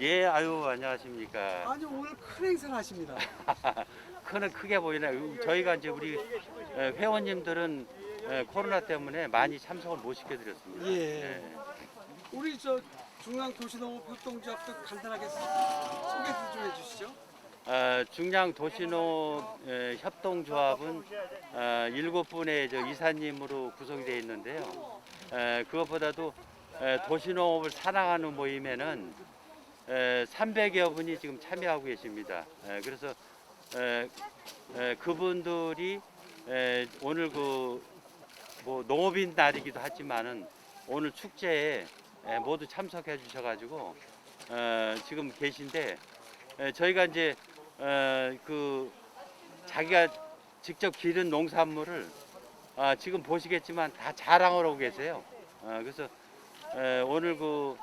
예, 아유 안녕하십니까. 아니 오늘 큰 행사를 하십니다. 크는 크게 보이네요. 저희가 이제 우리 에, 회원님들은 에, 코로나 때문에 많이 참석을 못 시켜드렸습니다. 예. 우리 저 중앙 도시농업 협동조합도 간단하게 소개 좀 해주시죠. 어, 중량 도시농업 에, 협동조합은 어, 일곱 분의 저 이사님으로 구성이 되어 있는데요. 에, 그것보다도 에, 도시농업을 사랑하는 모임에는 에, 300여 분이 지금 참여하고 계십니다. 에, 그래서 그분들이 에, 오늘 그 뭐 농업인 날이기도 하지만은 오늘 축제에 에, 모두 참석해 주셔가지고 어, 지금 계신데 에, 저희가 이제 어, 그 자기가 직접 기른 농산물을 아, 지금 보시겠지만 다 자랑을 하고 계세요. 어, 그래서 에, 오늘 그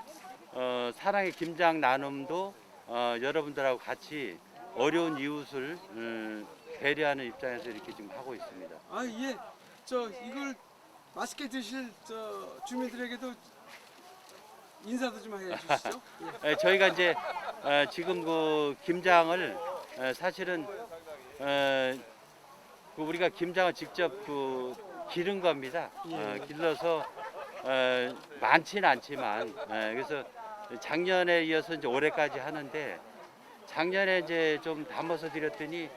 어, 사랑의 김장 나눔도 어, 여러분들하고 같이 어려운 이웃을 음, 배려하는 입장에서 이렇게 지금 하고 있습니다. 아 예. 저 이걸 맛있게 드실 저 주민들에게도 인사도 좀 해주시죠. 예. 에, 저희가 이제 어, 지금 그 김장을 에, 사실은 에, 그 우리가 김장을 직접 그 기른 겁니다. 어, 길러서 어, 많지는 않지만 에, 그래서 작년에 이어서 이제 올해까지 하는데 작년에 이제 좀 담아서 드렸더니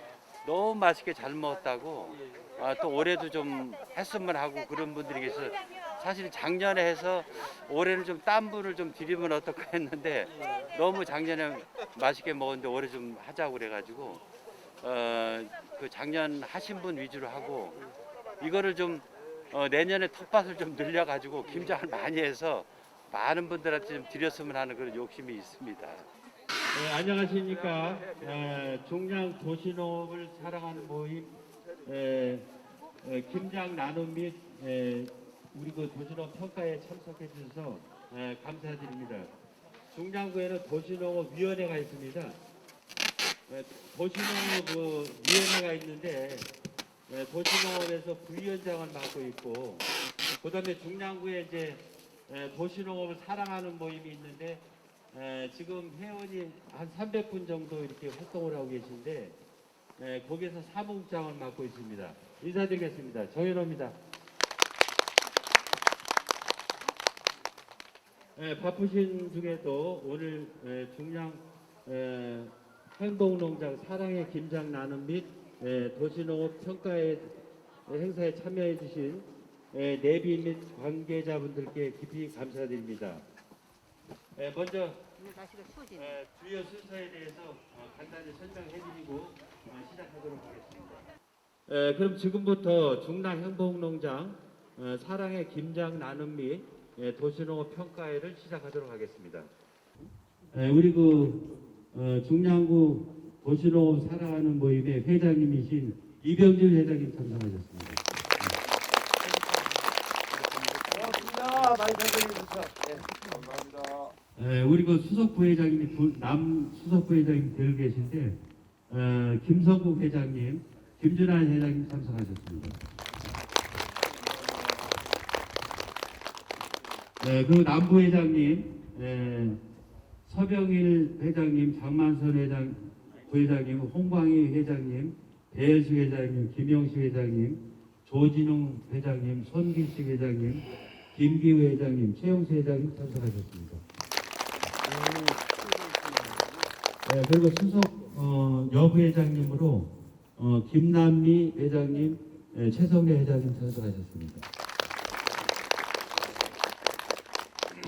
너무 맛있게 잘 먹었다고 아, 또 올해도 좀 했으면 하고 그런 분들이 계서 사실 작년에 해서 올해는 좀 딴 분을 좀 드리면 어떨까 했는데 너무 작년에 맛있게 먹었는데 올해 좀 하자고 그래가지고 어, 그 작년 하신 분 위주로 하고 이거를 좀 어, 내년에 텃밭을 좀 늘려가지고 김장을 많이 해서 많은 분들한테 좀 드렸으면 하는 그런 욕심이 있습니다. 네, 안녕하십니까. 종량 도시농업을 사랑하는 모임 김장 나눔 및 우리 그 도시농업 평가에 참석해 주셔서 에, 감사드립니다. 중량구에는 도시농업 위원회가 있습니다. 에, 도시농업 그 위원회가 있는데 에, 도시농업에서 부위원장을 맡고 있고 그 다음에 중량구에 이제 에, 도시농업을 사랑하는 모임이 있는데 에, 지금 회원이 한 300분 정도 이렇게 활동을 하고 계신데 에, 거기에서 사무국장을 맡고 있습니다. 인사드리겠습니다. 정현호입니다. 예, 바쁘신 중에도 오늘 예, 중량 예, 행복농장 사랑의 김장 나눔 및 예, 도시농업 평가의 행사에 참여해 주신 예, 내비 및 관계자분들께 깊이 감사드립니다. 예, 먼저 예, 주요 순서에 대해서 어, 간단히 설명해 드리고 어, 시작하도록 하겠습니다. 예, 그럼 지금부터 중랑 행복농장 어, 사랑의 김장 나눔 및 예, 도시농업 평가회를 시작하도록 하겠습니다. 예, 우리 그 어, 중량구 도시농업 사랑하는 모임의 회장님이신 이병길 회장님 참석하셨습니다. 많이 선생님 주셔. 네, 감사합니다. 예, 우리 그 수석 부회장님이 두- 남 수석 부회장님 되어 계신데 어, 김성국 회장님, 김준환 회장님 참석하셨습니다. 네, 그리고 남부 회장님, 예, 서병일 회장님, 장만선 회장, 부회장님, 홍광희 회장님, 배현수 회장님, 김영시 회장님, 조진웅 회장님, 손길식 회장님, 김기우 회장님, 최영수 회장님 참석하셨습니다. 네, 그리고 수석 어, 여부 회장님으로 어, 김남미 회장님, 예, 최성래 회장님 참석하셨습니다.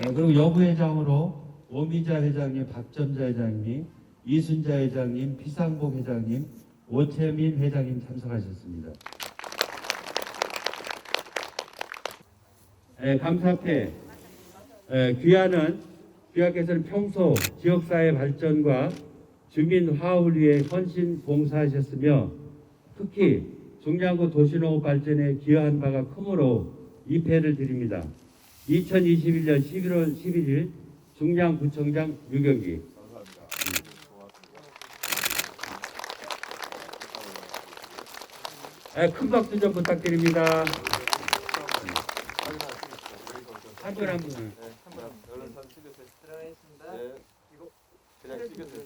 네, 그리고 여부 회장으로 오미자 회장님, 박점자 회장님, 이순자 회장님, 피상복 회장님, 오채민 회장님 참석하셨습니다. 감사패 예, 귀하는 귀하께서는 평소 지역사회 발전과 주민 화합을 위해 헌신 봉사하셨으며 특히 중량구 도시농업 발전에 기여한 바가 크므로 이 패를 드립니다. 2021년 11월 11일 중량구청장 유경기 예, 큰 박수 좀 부탁드립니다. 한 분 한 분. 얼른 선 집에서 들어가겠습니다. 네. 이거 그냥 찍으세요. 네.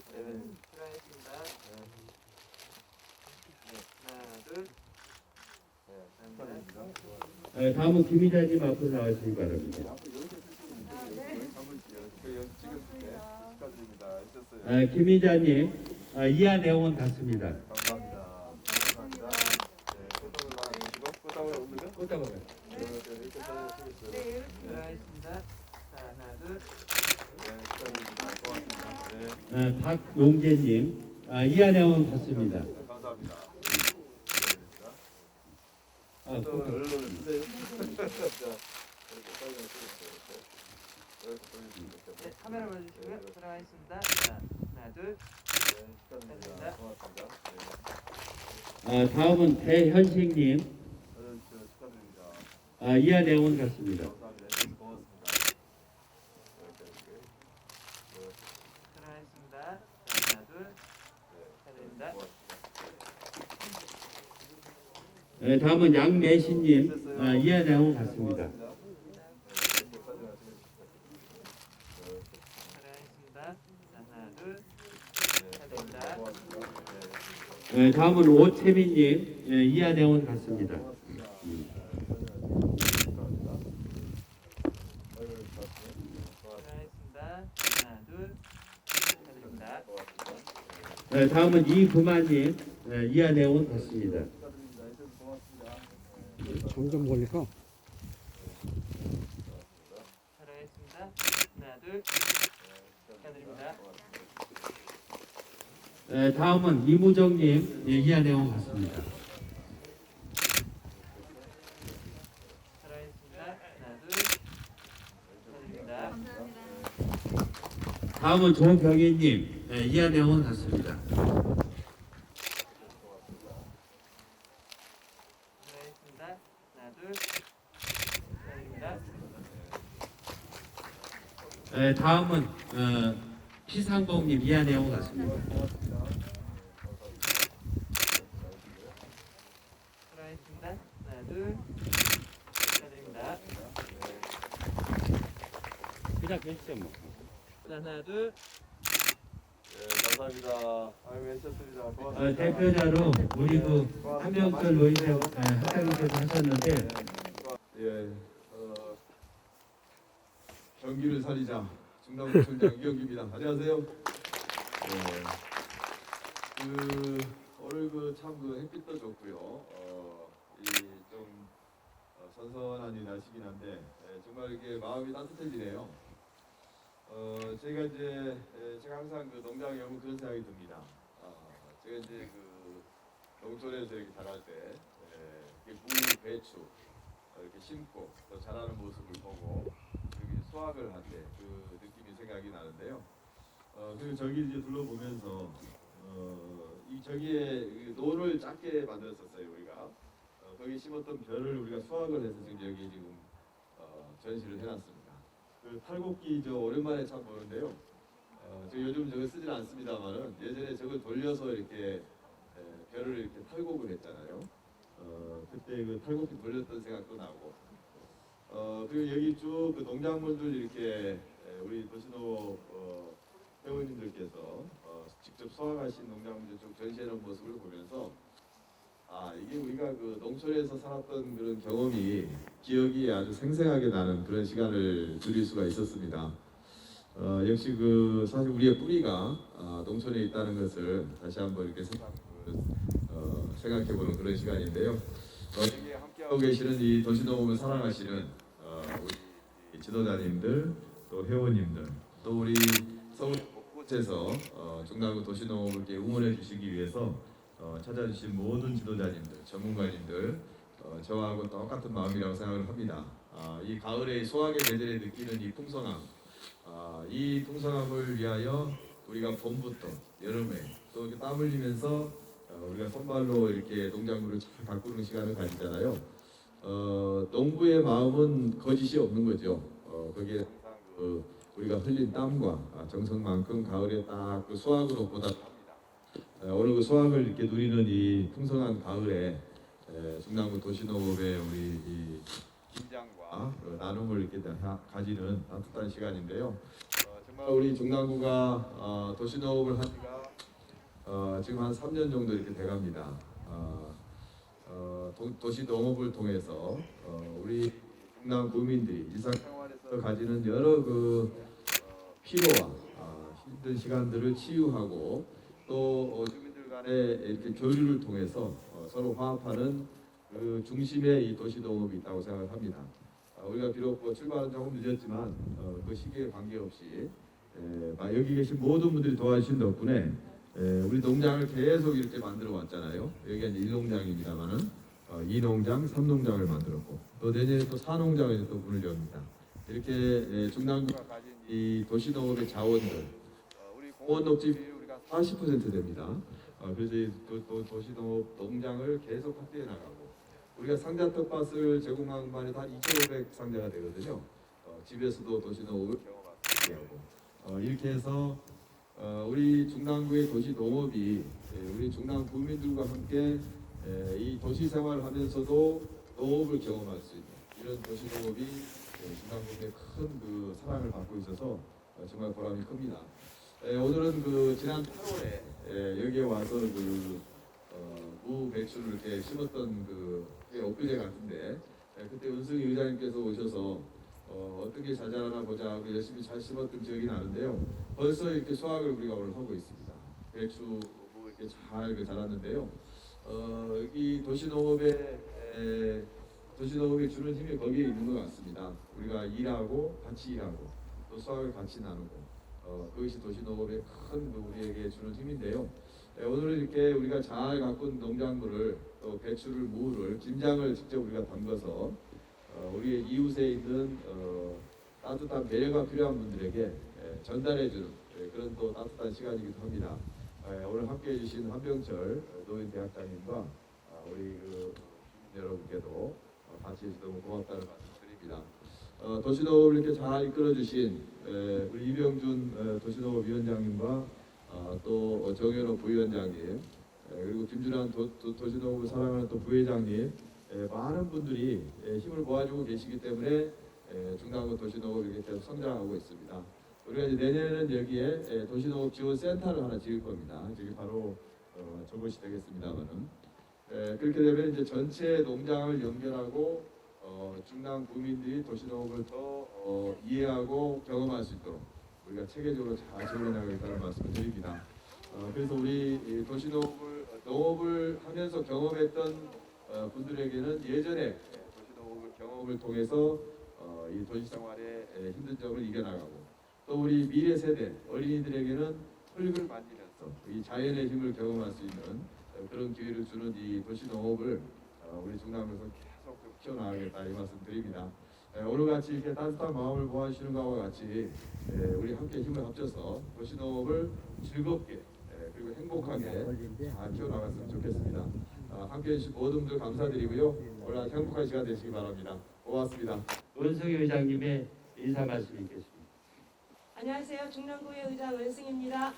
들어가겠습니다. 네, 하나, 둘. 네, 감사합니다. 어, 다음은 김 이자님 앞으로 나와주시기 바랍니다. 앞으로 이렇게 찍으시면 한번 그 여기 찍을 때 축하드립니다. 있었어요. 어, 김 이자님 어, 이하 내용은 같습니다. 감사합니다. 네, 꽃다발 네, 이렇게. 하나, 둘. 고맙습니다. 박용재님. 네, 감사합니다. 네, 아, 또 꽃다발. 얼른 주세요. 자, 이렇게 사진 찍으세요. 이렇게 보여주시면 네, 카메라 봐주시고요. 들어가겠습니다. 자, 하나, 둘. 네, 축하드립니다. 고맙습니다. 네, 어, 다음은 대현식님 어른 저 축하드립니다. 어, 이하 내용은 같습니다. 네. 네, 다음은 양매신님 어, 이하 내용은 같습니다. 어, 다음은 오채민님 예, 이하 내용은 같습니다. 하나, 둘. 축하드립니다. 어, 다음은 이금아님 어, 이하 내용은 같습니다. 점점 걸리까? 들어가겠습니다. 하나, 둘. 축하드립니다. 어, 다음은 이무정님 예, 이하 내용은 같습니다. 다음은 조경희님 예, 이하 내용은 같습니다. 하나, 둘. 축하드립니다. 에, 다음은 어, 피상봉님 이하 내용 같습니다. 들어가겠습니다. 하나, 둘. 축하드립니다. 그냥 계시죠 뭐. 자, 하나, 둘. 감사합니다. 아유, 괜찮습니다. 어, 고맙습니다. 대표자로 우리 그 한명철 노인회 어, 학장님께서 하셨는데 예, 어, 경기를 살리자 중남구청장 이경규입니다. 안녕하세요. 예, 그 오늘 그참그 햇빛도 좋고요. 어, 이좀 어, 선선한 이 날씨긴 한데 예, 정말 이게 마음이 따뜻해지네요. 어, 제가 이제 예, 제가 항상 그 농장에 오면 그런 생각이 듭니다. 아, 제가 이제 그 농촌에서 이렇게 자랄 때 예, 무, 배추 어, 이렇게 심고 또 자라는 모습을 보고 수확을 할 때 그 느낌이 생각이 나는데요. 어, 그리고 저기 이제 둘러보면서 어, 이 저기에 이 논을 작게 만들었었어요 우리가. 어, 거기 심었던 벼를 우리가 수확을 해서 지금 여기 지금 어, 전시를 해놨습니다. 그 탈곡기 저 오랜만에 참 보는데요. 어, 저 요즘 저거 쓰지는 않습니다만은 예전에 저걸 돌려서 이렇게 에, 벼를 이렇게 탈곡을 했잖아요. 어, 그때 그 탈곡기 돌렸던 생각도 나고 어, 그리고 여기 쭉 그 농작물들 이렇게 에, 우리 도시노 어, 회원님들께서 어, 직접 수확하신 농작물들 쭉 전시해놓은 모습을 보면서 아 이게 우리가 그 농촌에서 살았던 그런 경험이 기억이 아주 생생하게 나는 그런 시간을 누릴 수가 있었습니다. 어, 역시 그 사실 우리의 뿌리가 아, 농촌에 있다는 것을 다시 한번 이렇게 생각, 어, 생각해보는 그런 시간인데요. 어, 하고 계시는 이 도시농업을 사랑하시는 어, 우리 지도자님들 또 회원님들 또 우리 서울 곳곳에서 어, 중남구 도시농업을 응원해 주시기 위해서 어, 찾아주신 모든 지도자님들 전문가님들 어, 저하고 똑같은 마음이라고 생각을 합니다. 아, 이 가을의 소확의 계절에 느끼는 이 풍성함 아, 이 풍성함을 위하여 우리가 봄부터 여름에 또 이렇게 땀 흘리면서 어, 우리가 손발로 이렇게 농작물을 잘 가꾸는 시간을 가지잖아요. 어, 농부의 마음은 거짓이 없는 거죠. 어, 거기에 그 우리가 흘린 땀과 아, 정성만큼 가을에 딱 그 수확으로. 어, 오늘 그 수확을 이렇게 누리는 이 풍성한 가을에 에, 중남구 도시농업의 우리 이 김장과 그 나눔을 이렇게 다 가지는 따뜻한 시간인데요. 어, 정말 우리 중랑구가 어, 도시농업을 한 지가 어, 지금 한 3년 정도 이렇게 돼갑니다. 어, 어, 도, 도시 농업을 통해서 어, 우리 중랑 구민들이 일상생활에서 가지는 여러 그 어, 피로와 어, 힘든 시간들을 치유하고 또 어, 주민들 간의 이렇게 교류를 통해서 어, 서로 화합하는 그 중심에 이 도시 농업이 있다고 생각을 합니다. 어, 우리가 비록 뭐 출발은 조금 늦었지만 어, 그 시기에 관계없이 에, 마- 여기 계신 모든 분들이 도와주신 덕분에 에, 우리 농장을 계속 이렇게 만들어 왔잖아요. 여기가 이제 1농장입니다만은 어, 2농장, 3농장을 만들었고 또 내년에 또 4농장에 또 문을 엽니다. 이렇게 에, 중남구가 가진 이 도시농업의 자원들 어, 우리 공원 녹지 비율 우리가 40% 됩니다. 어, 그래서 이 도, 도, 도시농업 농장을 계속 확대해 나가고 우리가 상자 텃밭을 제공한 만에 한2,500 상자가 되거든요. 어, 집에서도 도시농업을 경험할 수 있게 하고 어, 이렇게 해서 어, 우리 중남구의 도시 농업이 예, 우리 중남 구민들과 함께 예, 이 도시 생활을 하면서도 농업을 경험할 수 있는 이런 도시 농업이 예, 중남구의 큰 그 사랑을 받고 있어서 어, 정말 보람이 큽니다. 예, 오늘은 그 지난 8월에 예, 여기에 와서 그 어, 무 배추를 이렇게 심었던 그 엊그제 같은데 예, 그때 은승희 의장님께서 오셔서 어, 어떻게 잘 자라나 보자 하고 열심히 잘 심었던 기억이 나는데요. 벌써 이렇게 수확을 우리가 오늘 하고 있습니다. 배추 무 이렇게 잘그 자랐는데요. 어, 여기 도시농업에 에, 도시농업이 주는 힘이 거기에 있는 것 같습니다. 우리가 일하고 같이 일하고 또 수확을 같이 나누고 어, 그것이 도시농업의 큰그 우리에게 주는 힘인데요. 예, 오늘은 이렇게 우리가 잘 가꾼 농작물을 또 배추를 무를 김장을 직접 우리가 담궈서 어, 우리의 이웃에 있는 어, 따뜻한 배려가 필요한 분들에게 예, 전달해주는 예, 그런 또 따뜻한 시간이기도 합니다. 예, 오늘 함께해 주신 한병철 노인대학장님과 아, 우리 그 여러분께도 어, 같이 해주셔서 너무 고맙다는 말씀 드립니다. 어, 도시농업을 이렇게 잘 이끌어 주신 에, 우리 이병준 에, 도시농업위원장님과 어, 또 정현호 부위원장님 에, 그리고 김준환 도, 도, 도시농업을 사랑하는 또 부회장님 에, 많은 분들이 에, 힘을 모아주고 계시기 때문에 에, 중남구 도시농업이 이렇게 계속 성장하고 있습니다. 우리가 이제 내년에는 여기에 에, 도시농업 지원센터를 하나 지을 겁니다. 저기 바로 어, 저것이 되겠습니다만은 에, 그렇게 되면 이제 전체 농장을 연결하고 어, 중남 구민들이 도시농업을 더 어, 이해하고 경험할 수 있도록 우리가 체계적으로 잘 지원해 나가겠다는 말씀을 드립니다. 어, 그래서 우리 이 도시농업을 농업을 하면서 경험했던 어, 분들에게는 예전에 도시농업을 경험을 통해서 어, 이 도시생활의 에, 힘든 점을 이겨나가고 또 우리 미래 세대 어린이들에게는 흙을 만지면서 이 자연의 힘을 경험할 수 있는 어, 그런 기회를 주는 이 도시농업을 어, 우리 중남에서 계속 좀 키워나가겠다 이 말씀 드립니다. 에, 오늘 같이 이렇게 따뜻한 마음을 모아주시는 것과 같이 에, 우리 함께 힘을 합쳐서 도시농업을 즐겁게 에, 그리고 행복하게 잘 키워나갔으면 좋겠습니다. 아, 함께 해 주신 모든 분들 감사드리고요. 오늘 행복한 시간 되시기 바랍니다. 고맙습니다. 은석이 의장님의 인사 말씀이 있겠습니다. 안녕하세요. 중랑구의 의장 은승입니다.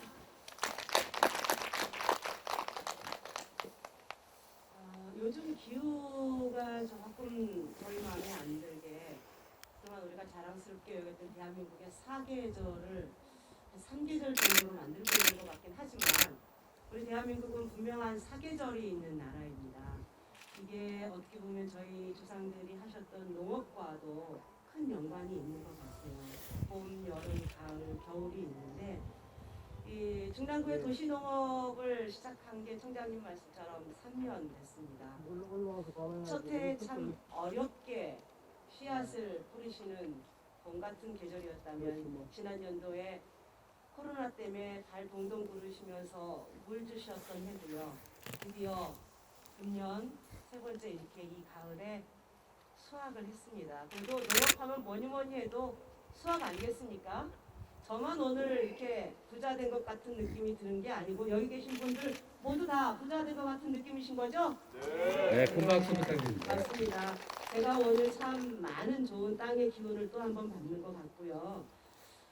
어, 요즘 기후가 조금 저희 마음에 안 들게 그동안 우리가 자랑스럽게 여겼던 대한민국의 사계절을 한 3계절 정도로 만들고 있는 것 같긴 하지만 우리 대한민국은 분명한 사계절이 있는 나라입니다. 이게 어떻게 보면 저희 조상들이 하셨던 농업과도 큰 연관이 있는 것 같아요. 봄, 여름, 가을, 겨울이 있는데 이 중랑구의 도시농업을 시작한 게 청장님 말씀처럼 3년 됐습니다. 첫해 참 어렵게 씨앗을 뿌리시는 봄 같은 계절이었다면 지난 연도에 코로나 때문에 발 동동 구르시면서 물 주셨던 해도요. 드디어 금년 세 번째 이렇게 이 가을에 수확을 했습니다. 그래도 농업하면 뭐니 뭐니 해도 수확 아니겠습니까? 저만 오늘 이렇게 부자 된 것 같은 느낌이 드는 게 아니고 여기 계신 분들 모두 다 부자 된 것 같은 느낌이신 거죠? 네, 큰 박수 부탁드립니다. 맞습니다. 제가 오늘 참 많은 좋은 땅의 기운을 또 한 번 받는 것 같고요.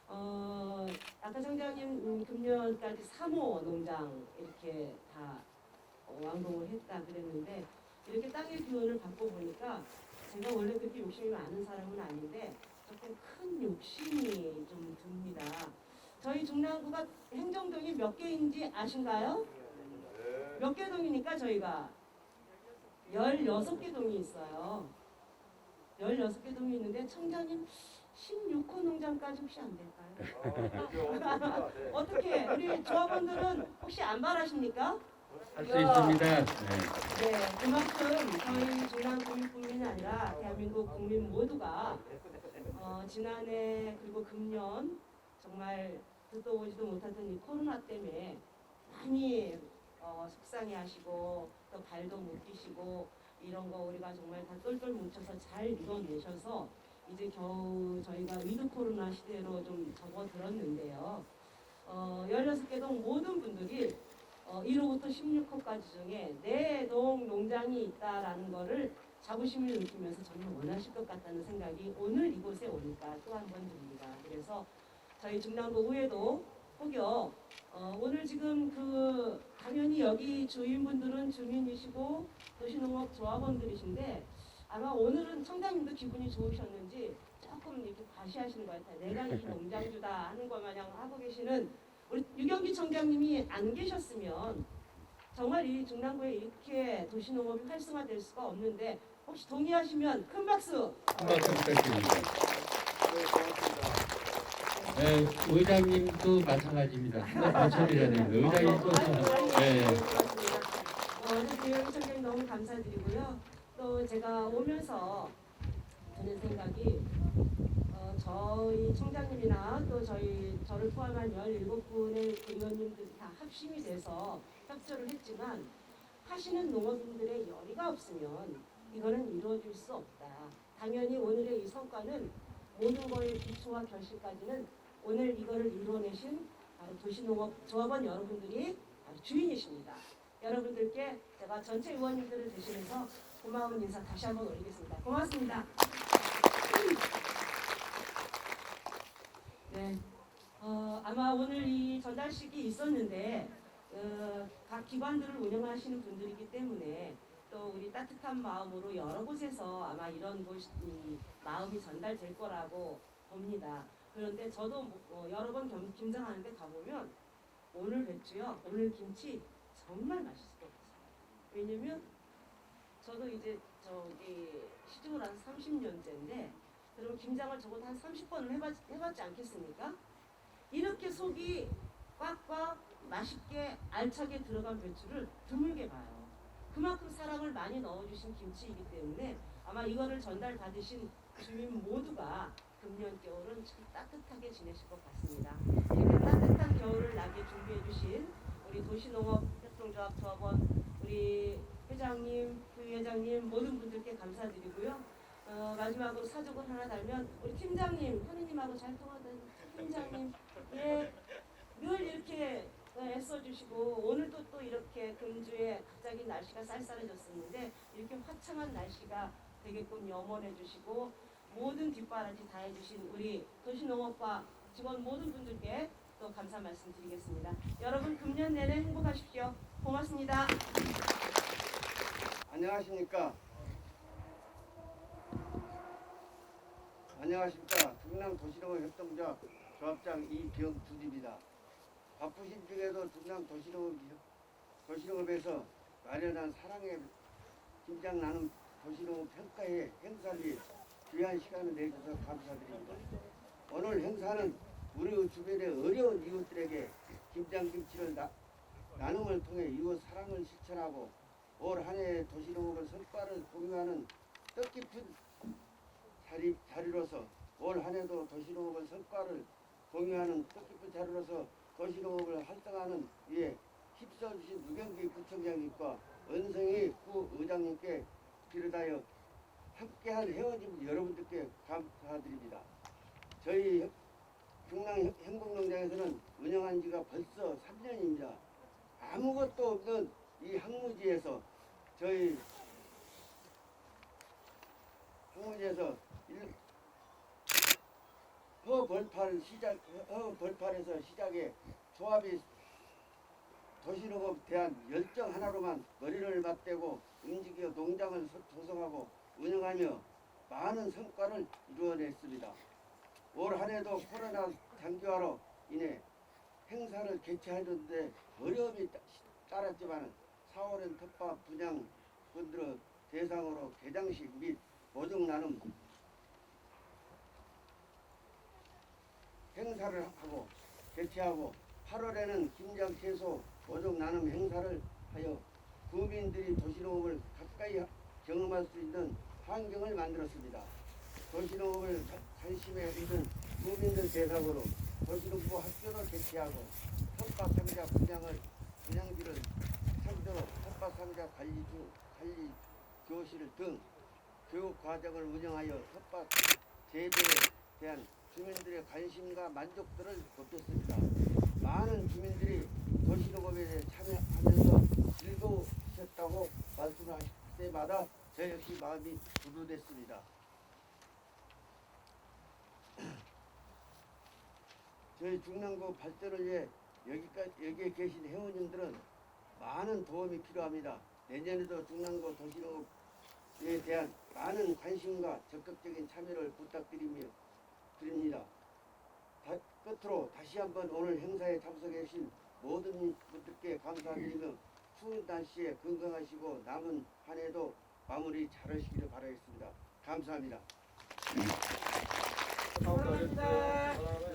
어, 아까 청장님 음, 금년까지 3호 농장 이렇게 다 어, 완공을 했다 그랬는데 이렇게 땅의 기운을 받고 보니까 제가 원래 그렇게 욕심이 많은 사람은 아닌데 조금 큰 욕심이 좀 듭니다. 저희 중랑구가 행정동이 몇 개인지 아신가요? 몇 개 동이니까 저희가 16개 동이 있어요. 16개 동이 있는데 청장님 16호 농장까지 혹시 안 될까요? 어떻게 우리 조합원들은 혹시 안 바라십니까? 할 수 있습니다. 네. 네, 그만큼 저희 중랑 국민뿐만이 아니라 대한민국 국민 모두가 어, 지난해 그리고 금년 정말 듣도 보지도 못하던 이 코로나 때문에 많이 어, 속상해하시고 또 발도 못 뛰시고 이런 거 우리가 정말 다 똘똘 뭉쳐서 잘 이뤄내셔서 이제 겨우 저희가 위드 코로나 시대로 좀 접어들었는데요. 어, 16개 동 모든 분들이 어, 1호부터 16호까지 중에 내 농 농장이 있다라는 거를 자부심을 느끼면서 정말 원하실 것 같다는 생각이 오늘 이곳에 오니까 또 한 번 듭니다. 그래서 저희 중랑구 의회도 혹여 어, 오늘 지금 그 당연히 여기 주인분들은 주민이시고 도시농업 조합원들이신데 아마 오늘은 청장님도 기분이 좋으셨는지 조금 이렇게 과시하시는 것 같아요. 내가 이 농장주다 하는 것 마냥 하고 계시는 우리 유경기 청장님이 안 계셨으면 정말 이 중랑구에 이렇게 도시농업이 활성화될 수가 없는데 혹시 동의하시면 큰 박수. 한 말씀 부탁드립니다. 네, 의장님도 마찬가지입니다. 마찬가지라는 의장님 또 네. 어제 유경기 청장님 너무 감사드리고요. 또 제가 오면서 드는 생각이 어, 저희 총장님이나 또 저희 저를 포함한 17분의 의원님들이 다 합심이 돼서 협조를 했지만 하시는 농업인들의 열의가 없으면 이거는 이루어질 수 없다. 당연히 오늘의 이 성과는 모든 거의 기초와 결실까지는 오늘 이거를 이루어내신 바로 도시농업 조합원 여러분들이 주인이십니다. 여러분들께 제가 전체 의원님들을 대신해서 고마운 인사 다시 한번 올리겠습니다. 고맙습니다. 네. 어, 아마 오늘 이 전달식이 있었는데 어, 각 기관들을 운영하시는 분들이기 때문에 또 우리 따뜻한 마음으로 여러 곳에서 아마 이런 곳, 이 마음이 전달될 거라고 봅니다. 그런데 저도 뭐, 어, 여러 번 겸- 김장하는데 가보면 오늘 배추요, 오늘 김치 정말 맛있을 것 같아요. 왜냐면 저도 이제 저기 시집을 한 30년째인데 그럼 김장을 적어도 한 30번을 해봤, 해봤지 않겠습니까? 이렇게 속이 꽉꽉 맛있게 알차게 들어간 배추를 드물게 봐요. 그만큼 사랑을 많이 넣어주신 김치이기 때문에 아마 이거를 전달 받으신 주민 모두가 금년 겨울은 참 따뜻하게 지내실 것 같습니다. 이렇게 따뜻한 겨울을 나게 준비해 주신 우리 도시농업 협동조합 조합원 우리 회장님, 부회장님 모든 분들께 감사드리고요. 어, 마지막으로 사족을 하나 달면 우리 팀장님, 현우님하고 잘 통하던 팀장님, 예, 늘 이렇게 어, 애써주시고 오늘도 또 이렇게 금주에 갑자기 날씨가 쌀쌀해졌었는데 이렇게 화창한 날씨가 되게끔 염원해 주시고 모든 뒷바라지 다 해주신 우리 도시농업과 직원 모든 분들께 또 감사 말씀드리겠습니다. 여러분 금년 내내 행복하십시오. 고맙습니다. 안녕하십니까. 안녕하십니까. 중남 도시농업 협동조합 조합장 이병준입니다. 바쁘신 중에도 중남 도시농업 도시농업에서 마련한 사랑의 김장 나눔 도시농업 평가회 행사를 귀한 시간을 내주셔서 감사드립니다. 오늘 행사는 우리 주변의 어려운 이웃들에게 김장김치를 나, 나눔을 통해 이웃 사랑을 실천하고 올 한해 도시농업의 성과를 공유하는 뜻깊은 자리, 자리로서 올 한해도 도시농업의 성과를 공유하는 뜻깊은 자리로서 도시농업을 활성화하는 위해 힘써주신 누경기 구청장님과 은성희 구 의장님께 비롯하여 함께한 회원님 여러분들께 감사드립니다. 저희 중랑 행복농장에서는 운영한 지가 벌써 3년입니다. 아무것도 없는 이 항무지에서 저희 항무지에서 일- 허벌판 시작 허벌판에서 시작해 조합이 도시농업 대한 열정 하나로만 머리를 맞대고 움직여 농장을 소- 조성하고 운영하며 많은 성과를 이루어냈습니다. 올 한해도 코로나 장기화로 인해 행사를 개최하는데 어려움이 따- 따랐지만 4월엔 텃밭 분양 분들을 대상으로 개장식 및 보증 나눔 행사를 하고 개최하고 8월에는 김장 채소 보증 나눔 행사를 하여 구민들이 도시농업을 가까이 경험할 수 있는 환경을 만들었습니다. 도시농업을 가- 관심에 있는 구민들 대상으로 도시농부 학교를 개최하고 텃밭 상자 분양을 분양지를 상대로 텃밭 상자 관리주 관리 교실 등 교육 과정을 운영하여 텃밭 재배에 대한 주민들의 관심과 만족도를 높였습니다. 많은 주민들이 도시농업에 참여하면서 즐거우셨다고 말씀하실 때마다 저 역시 마음이 부르댔습니다. 저희 중랑구 발전을 위해 여기까지 여기에 계신 회원님들은 많은 도움이 필요합니다. 내년에도 중랑구 도시농업에 대한 많은 관심과 적극적인 참여를 부탁드리며 드립니다. 다, 끝으로 다시 한번 오늘 행사에 참석해 주신 모든 분들께 감사드리며 추운 날씨에 건강하시고 남은 한 해도 마무리 잘하시기를 바라겠습니다. 감사합니다. 감사합니다. 감사합니다. 감사합니다.